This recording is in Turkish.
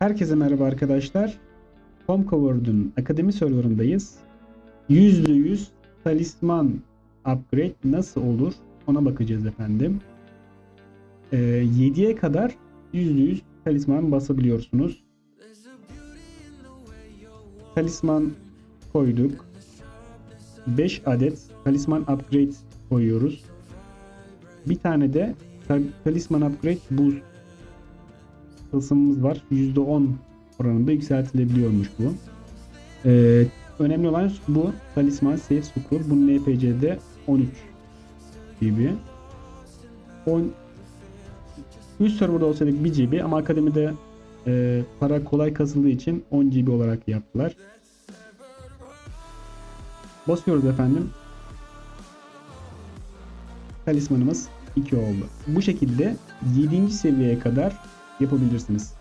Herkese merhaba arkadaşlar. Homecover'dün akademi serverındayız. %100 talisman upgrade nasıl olur ona bakacağız efendim. Ee, 7'ye kadar %100 talisman basabiliyorsunuz. Talisman koyduk. 5 adet talisman upgrade koyuyoruz. Bir tane de tal- talisman upgrade boost tılsımımız var. %10 oranında yükseltilebiliyormuş bu. Ee, önemli olan bu talisman safe scroll. Bunun NPC'de 13 GB. 10 üst serverda olsaydık 1 GB ama akademide e, para kolay kasıldığı için 10 GB olarak yaptılar. Basıyoruz efendim. Talismanımız 2 oldu. Bu şekilde 7. seviyeye kadar yapabilirsiniz.